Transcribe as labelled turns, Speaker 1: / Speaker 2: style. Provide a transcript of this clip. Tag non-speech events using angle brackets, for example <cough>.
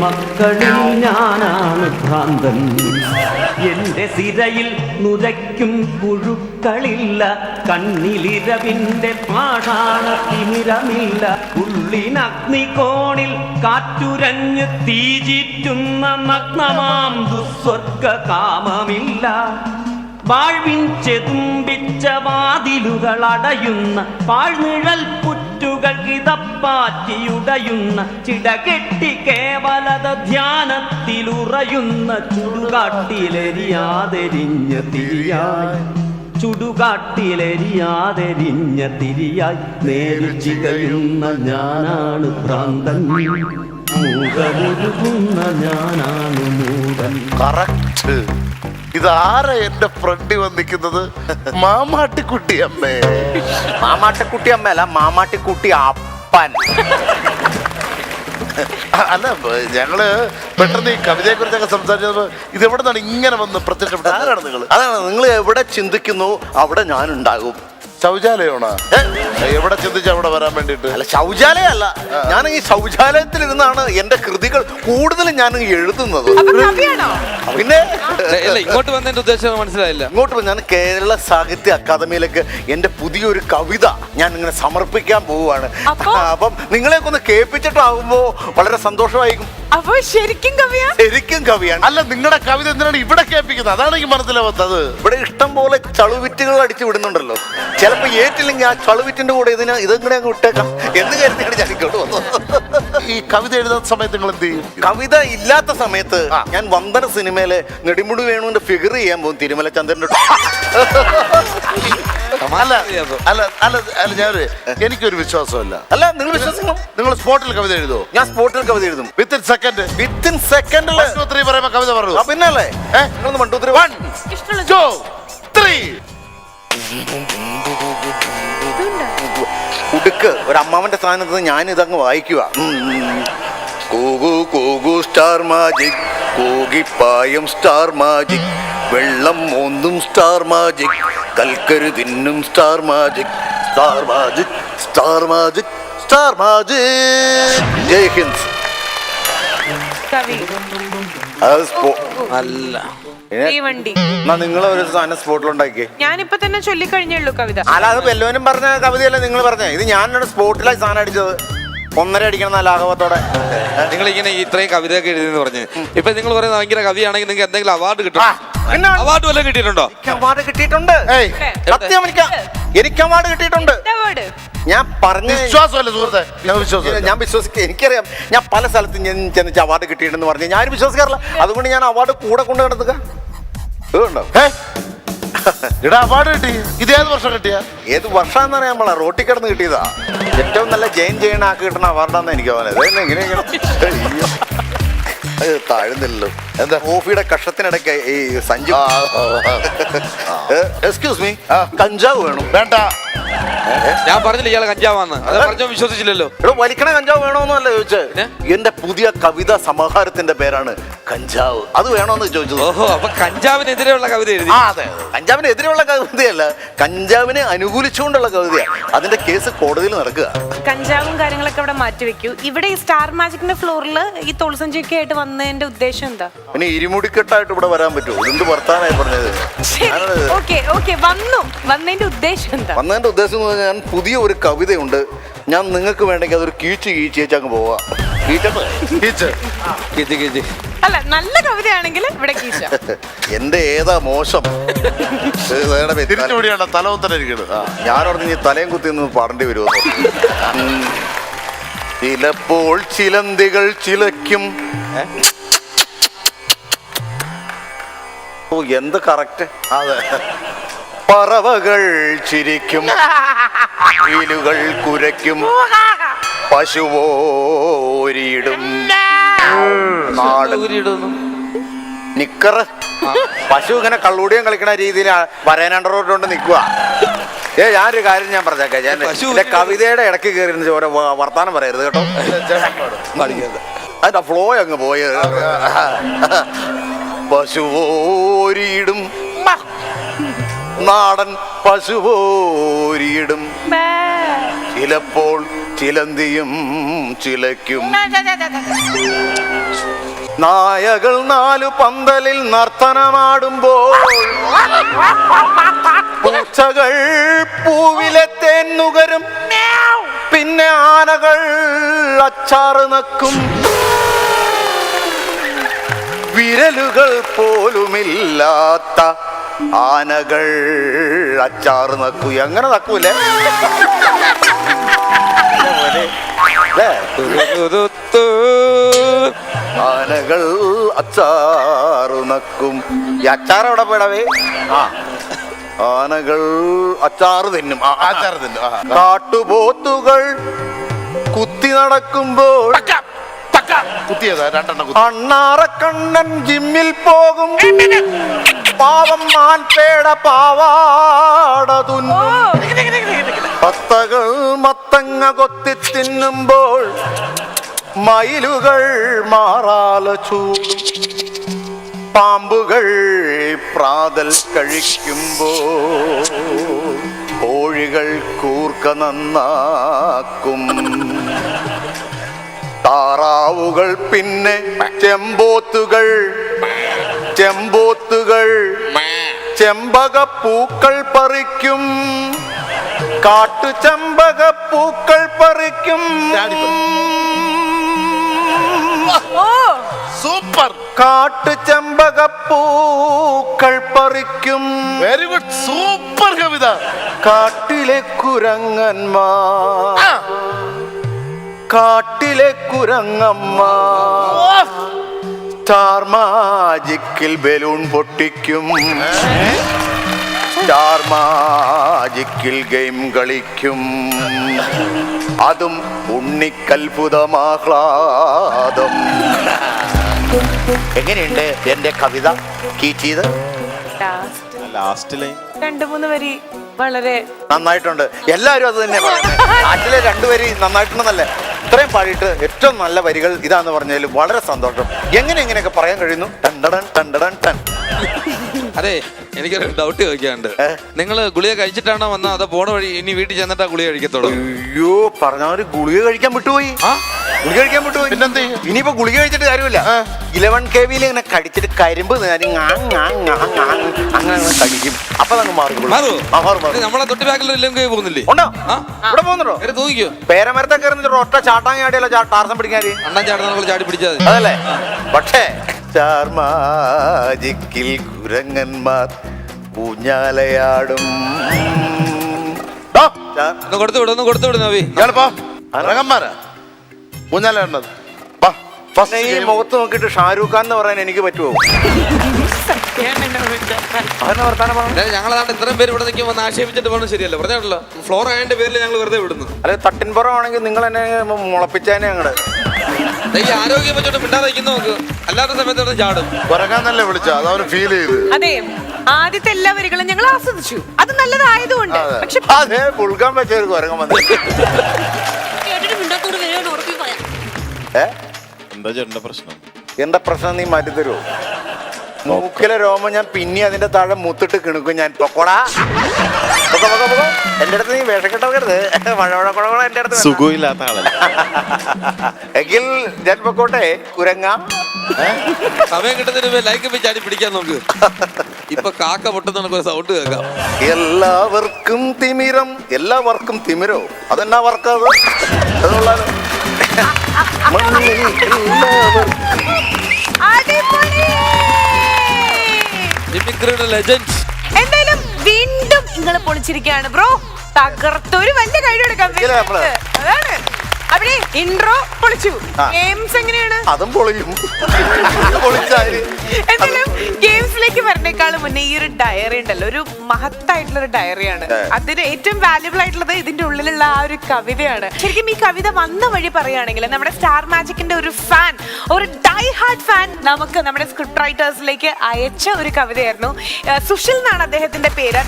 Speaker 1: മക്കളിൽ ഞാനാണ് ഭ്രാന്തൻ. എന്റെ സിരയിൽ നുരയ്ക്കും പുഴുക്കളില്ല. കണ്ണിലിരവിന്റെ പാടാണ് തിമിരമില്ല ഉള്ളിനഗ്നികോണിൽ കാറ്റുരഞ്ഞ് തീചിറ്റുന്ന നഗ്നമാം ദുസ്വർഗ കാമമില്ല വാഴ്വിൻ ചെതുമ്പിച്ച വാതിലുകൾ അടയുന്ന പാഴ്നിഴൽ പുറ്റുകൾ കിതപ്പാറ്റിയുടയുന്ന ചിടകെട്ടി കേവലത ധ്യാനത്തിലുറയുന്ന ചുടുകാട്ടിലെരിയാതെരിഞ്ഞ തിരിയായി. ചുടുകാട്ടിലെരിയാതെരിഞ്ഞ തിരിയായി. നേരി ചികയുന്ന ഞാനാണ് ഭ്രാന്തൻ. മൂകമുരുകുന്ന ഞാനാണ് മൂടൻ.
Speaker 2: കറക്റ്റ്. ഇതാരാ എന്റെ ഫ്രണ്ടി വന്നിക്കുന്നത് മാമാട്ടിക്കുട്ടി അമ്മേ.
Speaker 3: മാമാട്ടിക്കുട്ടി അമ്മയല്ല മാമാട്ടിക്കുട്ടി അപ്പൻ.
Speaker 2: അല്ല ഞങ്ങൾ പെട്ടെന്ന് ഈ കവിതയെ കുറിച്ചൊക്കെ സംസാരിച്ചത് ഇത് എവിടെ നിന്നാണ് ഇങ്ങനെ വന്ന് പ്രത്യക്ഷപ്പെട്ടത്? ആരാണ് നിങ്ങൾ
Speaker 3: അതാണ് നിങ്ങൾ എവിടെ ചിന്തിക്കുന്നു അവിടെ ഞാൻ ഉണ്ടാകും
Speaker 2: ശൗചാലയമാണോ? എവിടെ ചിന്തിച്ച അവിടെ വരാൻ വേണ്ടിട്ട്
Speaker 3: അല്ല ശൗചാലയം അല്ല ഞാൻ ഈ ശൗചാലയത്തിൽ ഇരുന്നാണ് എന്റെ കൃതികൾ കൂടുതലും ഞാൻ എഴുതുന്നത്. പിന്നെ
Speaker 4: ഇല്ല ഇങ്ങോട്ട് വന്നതിന്റെ ഉദ്ദേശം മനസ്സിലായില്ല.
Speaker 3: ഇങ്ങോട്ട് വന്ന് ഞാൻ കേരള സാഹിത്യ അക്കാദമിയിലേക്ക് എന്റെ പുതിയൊരു കവിത ഞാൻ ഇങ്ങനെ സമർപ്പിക്കാൻ പോവുകയാണ്.
Speaker 5: അപ്പോ?
Speaker 3: അപ്പം നിങ്ങളെയൊക്കെ ഒന്ന് കേൾപ്പിച്ചിട്ടാവുമ്പോ വളരെ സന്തോഷമായിരിക്കും.
Speaker 5: അപ്പൊ ശരിക്കും കവിയാ?
Speaker 3: ശരിക്കും കവിയാണ്
Speaker 2: അല്ല നിങ്ങളുടെ കവിത എന്തിനാണ് ഇവിടെ കേൾപ്പിക്കുന്നത്? അതാണ് എനിക്ക് മനസ്സിലാവാത്തത്.
Speaker 3: ഇവിടെ ഇഷ്ടം പോലെ ചളുവിറ്റുകൾ അടിച്ചു വിടുന്നുണ്ടല്ലോ. ചിലപ്പോ ഏറ്റില്ലെങ്കിൽ ആ ചളുവിറ്റിന്റെ കൂടെ ഇതിന് ഇതെങ്ങനെ അങ്ങ് വിട്ടേക്കാം? എന്ന് കരുതിയാണ് ഞാൻ ഇങ്ങോട്ട് വന്നത്
Speaker 2: ഈ കവിത എഴുതുന്ന സമയത്ത് നിങ്ങൾ എന്ത് ചെയ്യും?
Speaker 3: കവിത ഇല്ലാത്ത സമയത്ത് ഞാൻ വന്ദന സിനിമയിലെ നെടുമുടി വേണുവിന്റെ ഫിഗർ ചെയ്യാൻ പോകും തിരുമല ചന്ദ്രന്റെ <laughs>
Speaker 2: അല്ല അല്ല അല്ല അല്ല ഞാൻ എനിക്കൊരു വിശ്വാസമല്ല.
Speaker 3: അല്ല നിങ്ങൾ വിശ്വസിക്കണം.
Speaker 2: നിങ്ങൾ സ്പോട്ടിൽ കവിത എഴുതോ
Speaker 3: ഞാൻ സ്പോട്ടിൽ കവിത എഴുതും.
Speaker 2: Within second
Speaker 3: within second
Speaker 2: three പറയുമ്പോ കവിത പറഞ്ഞു
Speaker 3: പിന്നല്ലേ? മണ്ടൂത്തിരി
Speaker 2: വൺ ടു ത്രീ
Speaker 3: ഉടുക്ക്. ഒരു അമ്മാവന്റെ സ്ഥാനത്ത് ഞാൻ ഇതങ്ങ് വായിക്കുക കൂകു കൂകു സ്റ്റാർ മാജിക് കൂകിപ്പായം സ്റ്റാർ മാജിക് വെള്ളം മൂന്നും സ്റ്റാർ മാജിക് കൽക്കരു തിന്നും star magic. Star magic star magic star magic. Jai Hind.
Speaker 5: കവി.
Speaker 3: അത് സ്പോ-
Speaker 4: അല്ല.
Speaker 3: ഏ?
Speaker 5: തീവണ്ടി
Speaker 3: എന്നാ നിങ്ങൾ ഒരു സാധനം സ്പോട്ടിലുണ്ടാക്കിയേ
Speaker 5: ഞാനിപ്പൊ തന്നെ ചൊല്ലിക്കഴിഞ്ഞുള്ളൂ കവിത.
Speaker 3: അല്ല അത് വല്ലവനും പറഞ്ഞ കവിതയല്ല നിങ്ങൾ ഇത് ഞാനാണ് സ്പോട്ടിലായി സാധനം അടിച്ചത്. ഒന്നര അടിക്കണം നല്ല ലാഘവത്തോടെ
Speaker 4: നിങ്ങൾ ഇങ്ങനെ ഇത്രയും കവിതയൊക്കെ എഴുതി പറഞ്ഞ്. ഇപ്പൊ നിങ്ങൾ പറയുന്ന ഭയങ്കര കവിയാണെങ്കിൽ നിങ്ങൾക്ക് എന്തെങ്കിലും അവാർഡ് കിട്ടും.
Speaker 3: ആ,
Speaker 4: അവാർഡ് വല്ലതും കിട്ടിയിട്ടുണ്ടോ?
Speaker 3: എനിക്ക് അവാർഡ് കിട്ടിയിട്ടുണ്ട്. സത്യം എനിക്ക് എനിക്ക് അവാർഡ് കിട്ടിയിട്ടുണ്ട്.
Speaker 5: അവാർഡ്
Speaker 3: ഞാൻ പറഞ്ഞ
Speaker 2: വിശ്വാസമല്ല സുഹൃത്തെ? ഞാൻ വിശ്വാസം.
Speaker 3: ഞാൻ വിശ്വസിക്കുക എനിക്കറിയാം. ഞാൻ പല സ്ഥലത്തും ഞാൻ ചെന്നിച്ച് അവാർഡ് കിട്ടിയിട്ടുണ്ടെന്ന് പറഞ്ഞ്. ഞാൻ വിശ്വസിക്കാറില്ല. അതുകൊണ്ട് ഞാൻ അവാർഡ് കൂടെ കൊണ്ട് കിടത്തുക ഇതുണ്ടോ?
Speaker 2: ഇടാ അവാർഡ് കിട്ടി. ഇത് ഏത് വർഷം കിട്ടിയ?
Speaker 3: ഏത് വർഷം എന്ന് പറയാൻ പാടില്ല. റോട്ടിൽ കിടന്ന് കിട്ടിയതാ. ഏറ്റവും നല്ല ജയിൻ ചെയ്യണ ആക്കി കിട്ടുന്ന അവാർഡാന്ന് എനിക്ക് തോന്നുന്നത്. ഇങ്ങനെ ഇങ്ങനെ അത് എന്താ? കോഫിയുടെ കഷത്തിനിടയ്ക്ക് ഈ സഞ്ജു എക്സ്ക്യൂസ് മീ കഞ്ചാവ് വേണം?
Speaker 2: വേണ്ട.
Speaker 4: ഞാൻ പറഞ്ഞില്ല ഇയാളെ കഞ്ചാവാന്ന്? അത്. പറഞ്ഞോ വിശ്വസിച്ചില്ലല്ലോ.
Speaker 3: ഇവിടെ വലിക്കണ കഞ്ചാവ് വേണോന്നല്ല ചോദിച്ചത് എന്റെ പുതിയ കവിതാ സമാഹാരത്തിന്റെ പേരാണ് കഞ്ചാവ്. അത് വേണോന്ന് ചോദിച്ചത്.
Speaker 4: ഓഹോ അപ്പൊ കഞ്ചാവിനെതിരെയുള്ള കവിത എഴുതി.
Speaker 3: ആ അതെ കഞ്ചാവിനെതിരെയുള്ള കവിതയല്ല കഞ്ചാവിനെ അനുകൂലിച്ചുകൊണ്ടുള്ള കവിതയാണ് അതിന്റെ കേസ് കോടതിയിൽ നടക്കുക.
Speaker 5: കഞ്ചാവും കാര്യങ്ങളൊക്കെ അവിടെ മാറ്റി വെക്കൂ ഇവിടെ ഈ സ്റ്റാർ മാജിക്കിന്റെ ഫ്ലോറിൽ ഈ തോൾസഞ്ചിയൊക്കെ ആയിട്ട് വന്നതിന്റെ ഉദ്ദേശം എന്താ?
Speaker 3: പിന്നെ ഇരുമുടിക്കെട്ടായിട്ട് ഇവിടെ വരാൻ പറ്റുമോ? ഇതെന്ത് വർത്താനായി പറഞ്ഞത്?
Speaker 5: ഓക്കെ ഓക്കെ വന്നു. വന്നതിന്റെ ഉദ്ദേശം എന്താ?
Speaker 3: വന്നതിന്റെ ഉദ്ദേശം എന്ന് പറഞ്ഞാൽ ഞാൻ പുതിയ ഒരു കവിതയുണ്ട്. ഞാൻ നിങ്ങൾക്ക് വേണമെങ്കിൽ അതൊരു കീച്ച് കീച്ച് അങ്ങ് പോവാ.
Speaker 5: അല്ല നല്ല കവിതയാണെങ്കിൽ ഇവിടെ കീശ
Speaker 3: എന്റെ ഏതാ മോശം? ഇത് വേണം ഇത്.
Speaker 2: തിരിച്ചുപിടിയാണ് തലവുത്തര ഇരിക്കുന്നത്
Speaker 3: ഇനി തലയും കുത്തി നിന്ന് പാടേണ്ടി വരുമോ ചിലപ്പോൾ ചിലന്തികൾ ചിലയ്ക്കും. ഓ എന്ത് കറക്റ്റ്?
Speaker 2: അതെ.
Speaker 3: പറവകൾ ചിരിക്കും. <laughs> കുരയ്ക്കും. പശുവോരിയിടും. നാടൻ നിക്കറ്. പശു ഇങ്ങനെ കള്ളൂടിയും കളിക്കണ രീതിയിൽ വരേനാണ്ട റോഡ് കൊണ്ട് നിൽക്കുക ഏ ഞാനൊരു കാര്യം ഞാൻ പറഞ്ഞേക്കാം. ഞാൻ
Speaker 4: പശു
Speaker 3: എന്റെ കവിതയുടെ ഇടയ്ക്ക് കയറി ഓരോ വർത്താനം പറയരുത് കേട്ടോ. അതിന്റെ ഫ്ലോ അങ്ങ് പോയത് പശുവോരിയിടും. നാടൻ പശുവോരിയിടും. ചിലപ്പോൾ ചിലന്തിയും ചിലയ്ക്കും നായകൾ നാലു പന്തലിൽ നർത്തനമാടുമ്പോൾ പൂച്ചകൾ പൂവിലെ തേൻ നുകരും പിന്നെ ആനകൾ അച്ചാറ് നക്കും. വിരലുകൾ പോലുമില്ലാത്ത ആനകൾ അച്ചാറ് നക്കൂ. എങ്ങനെ നക്കൂലേ. ആനകൾ അച്ചാറു നക്കും. ഈ അച്ചാർ എവിടെ പോയിടവേ ആ. ആനകൾ അച്ചാറ് തിന്നും. ആ, തിന്നും
Speaker 2: ആചാരം ആ.
Speaker 3: കാട്ടുപോത്തുകൾ കുത്തി നടക്കുമ്പോൾ
Speaker 2: കുത്തിയതാ രണ്ടെണ്ണം കുത്തി.
Speaker 3: അണ്ണാറക്കണ്ണൻ ജിമ്മിൽ പോകും. പാവം മാൻപേട പാവാട തുന്നും. പത്തകൾ മത്തങ്ങ കൊത്തി തിന്നുമ്പോൾ മയിലുകൾ മാറാല ചൂടും. പാമ്പുകൾ പ്രാതൽ കഴിക്കുമ്പോൾ കോഴികൾ കൂർക്ക നന്നാക്കും. താറാവുകൾ പിന്നെ ചെമ്പോത്തുകൾ ചെമ്പോത്തുകൾ ചെമ്പകപ്പൂക്കൾ പറിക്കും. കാട്ടു ചമ്പക പൂക്കൾ പറിക്കും.
Speaker 5: ഓ.
Speaker 2: സൂപ്പർ.
Speaker 3: കാട്ടു ചെമ്പകപ്പൂക്കൾ പറിക്കും.
Speaker 2: വെരി ഗുഡ് സൂപ്പർ കവിത.
Speaker 3: കാട്ടിലെ
Speaker 2: കുരങ്ങന്മാ
Speaker 3: കാട്ടിലെ കുരങ്ങമ്മ സ്റ്റാർ മാജിക്കിൽ ബലൂൺ പൊട്ടിക്കും. സ്റ്റാർ മാജിക്കിൽ ഗെയിം കളിക്കും. അതും ഉണ്ണിക്കൽപുതമാഹ്ലാദം എങ്ങനെയുണ്ട് എന്റെ കവിത? കീച്ചീത്
Speaker 5: ലാസ്റ്റ്
Speaker 6: ലൈൻ
Speaker 5: രണ്ടു മൂന്ന് വരി വളരെ
Speaker 3: നന്നായിട്ടുണ്ട്. എല്ലാവരും അത് തന്നെ പറയുന്നത്. നാട്ടിലെ വരി നന്നായിട്ടുണ്ടെന്നല്ലേ? ഇത്രയും പാടിയിട്ട് ഏറ്റവും നല്ല വരികൾ ഇതാന്ന് പറഞ്ഞതിൽ വളരെ സന്തോഷം. എങ്ങനെ എങ്ങനെയൊക്കെ പറയാൻ കഴിയുന്നു? ടണ്ടടൻ ടണ്ടടൻ ടൺ.
Speaker 4: അതെ എനിക്കൊരു ഡൗട്ട് ചോദിക്കാനുണ്ട്? നിങ്ങൾ ഗുളിക കഴിച്ചിട്ടാണോ വന്നത് അതോ പോണ വഴി ഇനി വീട്ടിൽ ചെന്നിട്ടാ ഗുളിക കഴിക്കത്തോളൂ
Speaker 3: അയ്യോ പറഞ്ഞ ഗുളിക കഴിക്കാൻ വിട്ടുപോയി. ഗുളിക കഴിക്കാൻ വിട്ടുപോയി.
Speaker 2: പിന്നെന്ത്?
Speaker 3: ഇനിയിപ്പോ ഗുളിക കഴിച്ചിട്ട് കാര്യമില്ല. ഇലവൻ കെ വിയിൽ ഇങ്ങനെ കടിച്ചിട്ട് കരിമ്പ് അങ്ങനെ അങ്ങ് കടിക്കും. അപ്പൊ.
Speaker 4: നമ്മളെ തൊട്ടി ബാക്കിൽ ഇല്ലെങ്കിൽ പോകുന്നില്ലേ?
Speaker 3: ഉണ്ടോ? ഇവിടെ പോകുന്നുണ്ടോ?
Speaker 4: തൂങ്ങിക്കോ.
Speaker 3: പേരമരത്തെ കയറുന്നിട്ട് ഒറ്റ ചാട്ടാങ്ങാടിയല്ലോ ടാർസം പിടിക്കാൻ
Speaker 4: അണ്ണൻ ചാടുന്ന ചാടി പിടിച്ചാൽ
Speaker 3: അതല്ലേ? പക്ഷേ സ്റ്റാർ മാജിക്കിൽ കുരങ്ങന്മാർ ഊഞ്ഞാലയാടും.
Speaker 4: ഒന്ന് കൊടുത്തു കൊടുത്തു
Speaker 2: അരങ്ങന്മാരാ
Speaker 3: ഈ മുഖത്ത് നോക്കിയിട്ട് ഷാരൂഖ് ഖാൻ എന്ന് പറയാൻ എനിക്ക് പറ്റുമോ?
Speaker 4: ഞങ്ങളെ ഇത്രയും പേര് ഇവിടെ നിൽക്കുമ്പോൾ ഒന്ന് ആക്ഷേപിച്ചിട്ട് പോകണം ശരിയല്ല? പറഞ്ഞല്ലോ ഫ്ലോർ ആയതിന്റെ പേരിൽ ഞങ്ങൾ വെറുതെ വിടുന്നു.
Speaker 3: അല്ലെ തട്ടിൻപുറമാണെങ്കിൽ നിങ്ങൾ എന്നെ മുളപ്പിച്ചേനെ അങ്ങട്.
Speaker 4: ദേ ഈ ആരോഗ്യം വെച്ചോട്ട് മിണ്ടാതെ നിൽക്കുന്നു നോക്ക് അല്ലാത്ത സമയത്ത് ഇവിടെ ചാടും.
Speaker 2: ഉറങ്ങാന്നല്ലേ വിളിച്ച അത് അവന് ഫീൽ ചെയ്ത്.
Speaker 5: അതെ ആദ്യത്തെ എല്ലാ വരികളും ഞങ്ങൾ ആസ്വദിച്ചു. അത് നല്ലതായതുകൊണ്ട്. പക്ഷെ
Speaker 3: അതെ വെച്ച ഒരു കുരങ്ങൻ വന്നു.
Speaker 6: എന്താ ചേട്ടന്റെ പ്രശ്നം?
Speaker 3: എന്താ പ്രശ്നം നീ മാറ്റി തരുമോ മൂക്കിലെ രോമം ഞാൻ പിന്നെ അതിന്റെ താഴെ മുത്തിട്ട് കിണുക്കും ഞാൻ. പൊക്കോടാ. പൊക്കോ, പൊക്കോ, പൊക്കോ. എന്റെ അടുത്ത് നീ വേഷം മഴവഴ മഴ മഴ കുഴ കുഴ എന്റെ അടുത്ത്
Speaker 6: സുഖമില്ലാത്ത ആളല്ല.
Speaker 3: എങ്കിൽ ഞാൻ പൊക്കോട്ടെ കുരങ്ങ.
Speaker 4: സമയം കിട്ടുന്നതിന് ലൈക്ക് ചാടി പിടിക്കാൻ നോക്ക് ഇപ്പൊ കാക്ക പൊട്ടുന്ന ഒരു സൗണ്ട് കേൾക്കാം.
Speaker 3: എല്ലാവർക്കും തിമിരം. എല്ലാവർക്കും തിമിരോ? അതെന്നാ വർക്കാവ് അതുകൊള്ളാലോ എല്ലാവർക്കും
Speaker 4: മിമിക്രിയുടെ ലെജൻഡ്
Speaker 5: എന്തായാലും വീണ്ടും നിങ്ങൾ പൊളിച്ചിരിക്കുകയാണ് ബ്രോ തകർത്തൊരു വലിയ കൈ കൊടുക്കാം
Speaker 3: ഇല്ല, നമ്മൾ.
Speaker 5: അതാണ്. അവിടെ ഇൻട്രോ പൊളിച്ചു. ഗെയിംസ് എങ്ങനെയാണ്?
Speaker 3: അതും പൊളിയും.
Speaker 5: എന്തായാലും ഗെയിംസിലേക്ക് വരണേക്കാളും മുന്നേ ഈ ഒരു ഡയറി ഉണ്ടല്ലോ. ഒരു മഹത്തായിട്ടുള്ള ഒരു ഡയറിയാണ്. അതിന് ഏറ്റവും വാല്യുബിൾ ആയിട്ടുള്ളത് ഇതിന്റെ ഉള്ളിലുള്ള ആ ഒരു കവിതയാണ്. ശരിക്കും ഈ കവിത വന്ന വഴി പറയുകയാണെങ്കിൽ നമ്മുടെ സ്റ്റാർ മാജിക്കിന്റെ ഒരു ഫാൻ ഒരു ഡൈ ഹാർഡ് ഫാൻ നമുക്ക് നമ്മുടെ സ്ക്രിപ്റ്റ് റൈറ്റേഴ്സിലേക്ക് അയച്ച ഒരു കവിതയായിരുന്നു. സുഷിൽ എന്നാണ് അദ്ദേഹത്തിന്റെ പേര്.